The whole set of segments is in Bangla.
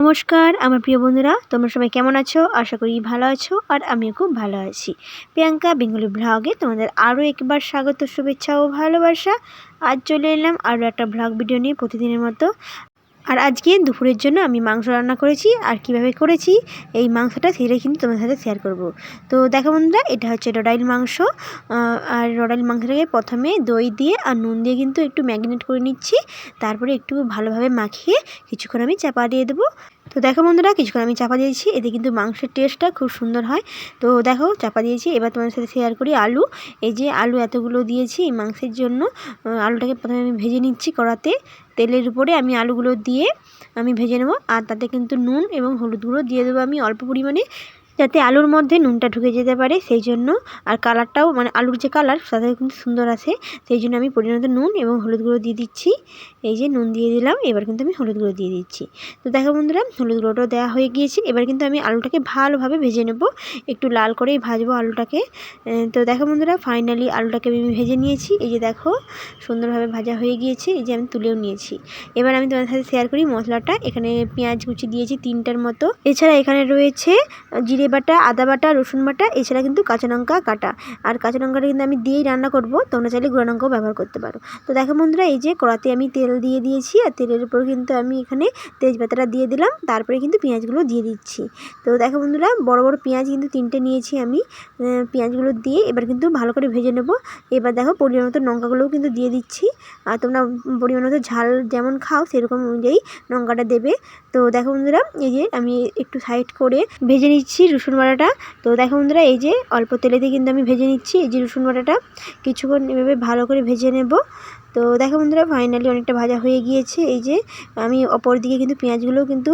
নমস্কার, আমার প্রিয় বন্ধুরা, তোমরা সবাই কেমন আছো? আশা করি ভালো আছো, আর আমিও খুব ভালো আছি। প্রিয়াঙ্কা বেঙ্গলি ব্লগে তোমাদের আরও একবার স্বাগত, শুভেচ্ছা ও ভালোবাসা। আজ চলে এলাম আরও একটা ব্লগ ভিডিও নিয়ে প্রতিদিনের মতো। আর আজকে দুপুরের জন্য আমি মাংস রান্না করেছি। আর কীভাবে করেছি, এই মাংসটা সেটাই কিন্তু তোমাদের সাথে শেয়ার করব। তো দেখো বন্ধুরা, এটা হচ্ছে রডাইল মাংস। আর রডাইল মাংসটাকে প্রথমে দই দিয়ে আর নুন দিয়ে কিন্তু একটু ম্যাগনেট করে নিচ্ছি। তারপরে একটু ভালোভাবে মাখিয়ে কিছুক্ষণ আমি চাপা দিয়ে দেবো। তো দেখো বন্ধুরা, কিছুক্ষণ আমি চাপা দিয়েছি। এতে কিন্তু মাংসের টেস্টটা খুব সুন্দর হয়। তো দেখো, চাপা দিয়েছি। এবার তোমাদের সাথে শেয়ার করি আলু। এই যে আলু এতগুলো দিয়েছি এই মাংসের জন্য। আলুটাকে প্রথমে আমি ভেজে নিচ্ছি কড়াতে। তেলের উপরে আমি আলুগুলো দিয়ে আমি ভেজে নেব। আর তাতে কিন্তু নুন এবং হলুদ গুঁড়ো দিয়ে দেবো আমি অল্প পরিমাণে। যাতে আলুর মধ্যে নুনটা ঢুকে যেতে পারে, সেই জন্য। আর কালারটাও মানে আলুর যে কালার, সাথে কিন্তু সুন্দর আসে সেই জন্য আমি পরিণত নুন এবং হলুদ গুঁড়ো দিয়ে দিচ্ছি। এই যে নুন দিয়ে দিলাম, এবার কিন্তু আমি হলুদ গুঁড়ো দিয়ে দিচ্ছি। তো দেখো বন্ধুরা, হলুদ গুঁড়োটাও দেওয়া হয়ে গিয়েছে। এবার কিন্তু আমি আলুটাকে ভালোভাবে ভেজে নেব। একটু লাল করেই ভাজবো আলুটাকে। তো দেখো বন্ধুরা, ফাইনালি আলুটাকে আমি ভেজে নিয়েছি। এই যে দেখো, সুন্দরভাবে ভাজা হয়ে গিয়েছে। এই যে আমি তুলেও নিয়েছি। এবার আমি তোমাদের সাথে শেয়ার করি মশলাটা। এখানে পেঁয়াজ কুচি দিয়েছি তিনটার মতো। এছাড়া এখানে রয়েছে জিরে বাটা, আদা বাটা, রসুন বাটা, এছাড়া কিন্তু কাঁচা লঙ্কা কাটা। আর কাঁচা লঙ্কাটা কিন্তু আমি দিয়েই রান্না করব, তোমরা চাইলে গুঁড়ো লঙ্কাও ব্যবহার করতে পারো। তো দেখো বন্ধুরা, এই যে কড়াতে আমি তেল দিয়ে দিয়েছি, আর তেলের উপর কিন্তু আমি এখানে তেজপাতাটা দিয়ে দিলাম, তারপরে কিন্তু পেঁয়াজগুলো দিয়ে দিচ্ছি। তো দেখো বন্ধুরা, বড় বড় পেঁয়াজ কিন্তু তিনটে নিয়েছি আমি পেঁয়াজগুলো দিয়ে এবার কিন্তু ভালো করে ভেজে নেব। এবার দেখো পরিমাণ মতো লঙ্কাগুলোও কিন্তু দিয়ে দিচ্ছি। আর তোমরা পরিমাণ মতো ঝাল যেমন খাও, সেরকম অনুযায়ী লঙ্কাটা দেবে। তো দেখো বন্ধুরা, এই যে আমি একটু সাইড করে ভেজে নিচ্ছি রসুন বাটাটা। তো দেখো বন্ধুরা, এই যে অল্প তেলেতে কিন্তু আমি ভেজে নিচ্ছি এই যে রসুন বাটাটা। কিছুক্ষণ এভাবে ভালো করে ভেজে নেব। তো দেখো বন্ধুরা ফাইনালি অনেকটা ভাজা হয়ে গিয়েছে। এই যে আমি অপর দিকে কিন্তু পেঁয়াজগুলোও কিন্তু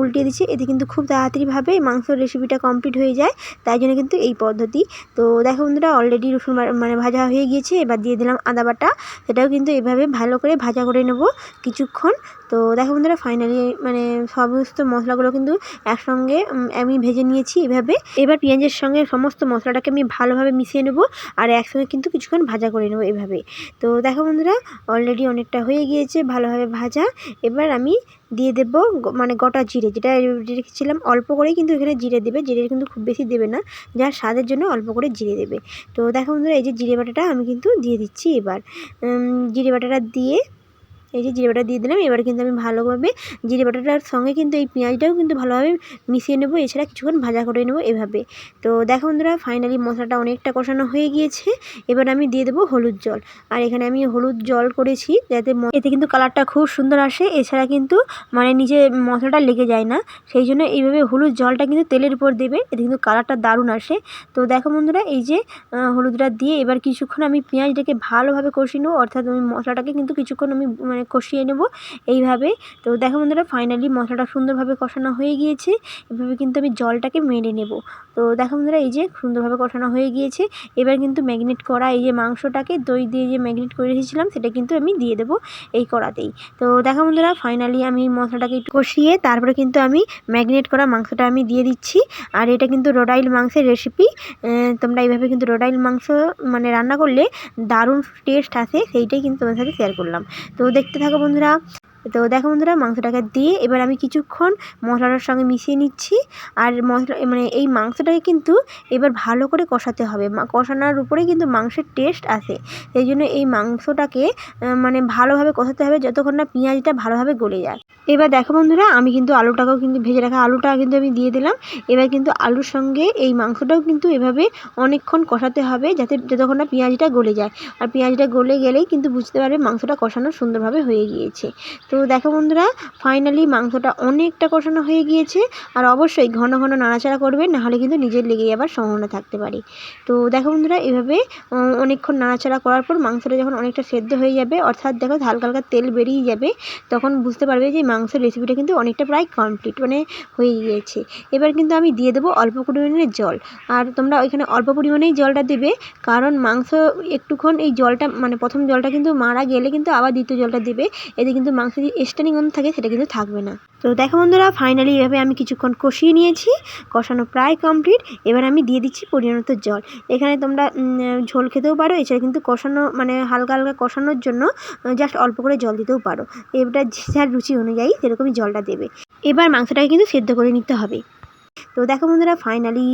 উল্টিয়ে দিচ্ছি। এতে কিন্তু খুব তাড়াতাড়িভাবে মাংসর রেসিপিটা কমপ্লিট হয়ে যায়। তাই জন্য কিন্তু এই পদ্ধতি। তো দেখো বন্ধুরা অলরেডি রসুন মানে ভাজা হয়ে গিয়েছে। এবার দিয়ে দিলাম আদা বাটা। সেটাও কিন্তু এভাবে ভালো করে ভাজা করে নেব কিছুক্ষণ। তো দেখো বন্ধুরা ফাইনালি মানে সমস্ত মশলাগুলো কিন্তু একসঙ্গে আমি ভেজে নিয়েছি এভাবে। এবার পেঁয়াজের সঙ্গে সমস্ত মশলাটাকে আমি ভালোভাবে মিশিয়ে নেব আর একসঙ্গে কিন্তু কিছুক্ষণ ভাজা করে নেব এভাবে। তো দেখো বন্ধুরা অলরেডি অনেকটা হয়ে গিয়েছে, ভালোভাবে ভাজা। এবার আমি দিয়ে দেবো মানে গোটা জিরে, যেটা রেখেছিলাম অল্প করেই কিন্তু এখানে জিরে দেবে। জিরে কিন্তু খুব বেশি দেবে না, যার স্বাদের জন্য অল্প করে জিরে দেবে। তো দেখো বন্ধুরা, এই যে জিরে বাটাটা আমি কিন্তু দিয়ে দিচ্ছি এবার। জিরে বাটাটা দিয়ে এই যে জিরে বাটা দিয়ে দিলাম। এবার কিন্তু আমি ভালোভাবে জিরে বাটাটার সঙ্গে কিন্তু এই পেঁয়াজটাও কিন্তু ভালোভাবে মিশিয়ে নেব। এছাড়া কিছুক্ষণ ভাজা করে নেব এভাবে। তো দেখো বন্ধুরা ফাইনালি মশলাটা অনেকটা কষানো হয়ে গিয়েছে। এবার আমি দিয়ে দেবো হলুদ জল। আর এখানে আমি হলুদ জল করেছি যাতে এতে কিন্তু কালারটা খুব সুন্দর আসে। এছাড়া কিন্তু মানে নিচে মশলাটা লেগে যায় না। সেই জন্য এইভাবে হলুদ জলটা কিন্তু তেলের উপর দেবে। এতে কিন্তু কালারটা দারুণ আসে। তো দেখো বন্ধুরা, এই যে হলুদটা দিয়ে এবার কিছুক্ষণ আমি পেঁয়াজটাকে ভালোভাবে কষিয়ে নেব। অর্থাৎ আমি মশলাটাকে কিন্তু কিছুক্ষণ আমি মানে কষিয়ে নেব। এইভাবে। তো দেখো বন্ধুরা ফাইনালি মশলাটা সুন্দরভাবে কষানো হয়ে গিয়েছে। এভাবে কিন্তু আমি জলটাকে মেরে নেব। তো দেখো বন্ধুরা, এই যে সুন্দরভাবে কষানো হয়ে গিয়েছে। এবার কিন্তু ম্যাগনেট করা এই যে মাংসটাকে, দই দিয়ে যে ম্যাগনেট করে রেখেছিলাম, সেটা কিন্তু আমি দিয়ে দেবো এই কড়াতেই। তো দেখো বন্ধুরা ফাইনালি আমি মশলাটাকে একটু কষিয়ে তারপরে কিন্তু আমি ম্যাগনেট করা মাংসটা আমি দিয়ে দিচ্ছি। আর এটা কিন্তু রোডাইল মাংসের রেসিপি তোমরা এইভাবে কিন্তু রোডাইল মাংস মানে রান্না করলে দারুণ টেস্ট আসে, সেইটাই কিন্তু তোমার সাথে শেয়ার করলাম। তো দেখ থাকো বন্ধুরা। তো দেখো বন্ধুরা, মাংসটাকে দিয়ে এবার আমি কিছুক্ষণ মশলাটার সঙ্গে মিশিয়ে নিচ্ছি। আর মশলা মানে এই মাংসটাকে কিন্তু এবার ভালো করে কষাতে হবে। কষানোর উপরেই কিন্তু মাংসের টেস্ট আসে সেই জন্য এই মাংসটাকে মানে ভালোভাবে কষাতে হবে যতক্ষণ না পেঁয়াজটা ভালোভাবে গলে যায়। এবার দেখো বন্ধুরা, আমি কিন্তু আলুটাকেও কিন্তু ভেজে রাখা, আলুটা কিন্তু আমি দিয়ে দিলাম। এবার কিন্তু আলুর সঙ্গে এই মাংসটাও কিন্তু এভাবে অনেকক্ষণ কষাতে হবে যাতে যতক্ষণ না পেঁয়াজটা গলে যায়। আর পেঁয়াজটা গলে গেলেই কিন্তু বুঝতে পারবে মাংসটা কষানো সুন্দরভাবে হয়ে গিয়েছে। তো দেখো বন্ধুরা ফাইনালি মাংসটা অনেকটা কষানো হয়ে গিয়েছে, আর অবশ্যই ঘন ঘন নাড়াচাড়া করবে, নাহলে কিন্তু নিজের লেগে যাবার সম্ভাবনা থাকতে পারে। তো দেখো বন্ধুরা, এভাবে অনেকক্ষণ নাড়াচাড়া করার পর মাংসটা যখন অনেকটা সেদ্ধ হয়ে যাবে, অর্থাৎ দেখো হালকা হালকা তেল বেরিয়ে যাবে, তখন বুঝতে পারবে যে মাংসের রেসিপিটা কিন্তু অনেকটা প্রায় কমপ্লিট মানে হয়ে গিয়েছে। এবার কিন্তু আমি দিয়ে দেবো অল্প পরিমাণের জল। আর তোমরা ওইখানে অল্প পরিমাণেই জলটা দেবে, কারণ মাংস একটুক্ষণ এই জলটা মানে প্রথম জলটা কিন্তু মারা গেলে কিন্তু আবার দ্বিতীয় জলটা দেবে, এতে কিন্তু মাংস যে স্ট্যান্ডিং অন থাকে, সেটা কিন্তু থাকবে না। তো দেখো বন্ধুরা ফাইনালি এভাবে আমি কিছুক্ষণ কষিয়ে নিয়েছি। কষানো প্রায় কমপ্লিট এবার আমি দিয়ে দিচ্ছি পরিণত জল। এখানে তোমরা ঝোল খেতেও পারো, এছাড়া কিন্তু কষানো মানে হালকা হালকা কষানোর জন্য জাস্ট অল্প করে জল দিতেও পারো। এবার যার রুচি অনুযায়ী সেরকমই জলটা দেবে। এবার মাংসটাকে কিন্তু সেদ্ধ করে নিতে হবে। তো দেখো বন্ধুরা ফাইনালি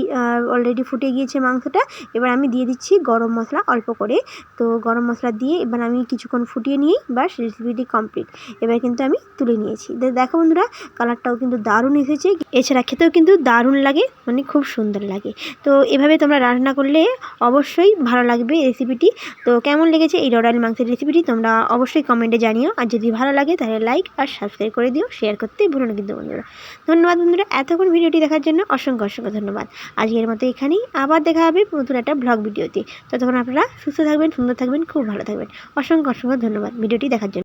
অলরেডি ফুটে গিয়েছে মাংসটা। এবার আমি দিয়ে দিচ্ছি গরম মশলা অল্প করে। তো গরম মশলা দিয়ে এবার আমি কিছুক্ষণ ফুটিয়ে নিয়েই বাস রেসিপিটি কমপ্লিট এবার কিন্তু আমি তুলে নিয়েছি। দেখো বন্ধুরা কালারটাও কিন্তু দারুণ এসেছে। এছাড়া খেতেও কিন্তু দারুণ লাগে মানে খুব সুন্দর লাগে। তো এভাবে তোমরা রান্না করলে অবশ্যই ভালো লাগবে রেসিপিটি তো কেমন লেগেছে এই রডাল মাংসের রেসিপিটি তোমরা অবশ্যই কমেন্টে জানিও। আর যদি ভালো লাগে তাহলে লাইক আর সাবস্ক্রাইব করে দিও। শেয়ার করতে ভুলো না কিন্তু বন্ধুরা। ধন্যবাদ বন্ধুরা, এতক্ষণ ভিডিওটি দেখার জন্য অসংখ্য অসংখ্য ধন্যবাদ। আজকের মতো এখানেই আবার দেখা হবে নতুন একটা ব্লগ ভিডিওতে। ততক্ষণ আপনারা সুস্থ থাকবেন, সুন্দর থাকবেন, খুব ভালো থাকবেন। অসংখ্য অসংখ্য ধন্যবাদ ভিডিওটি দেখার জন্য।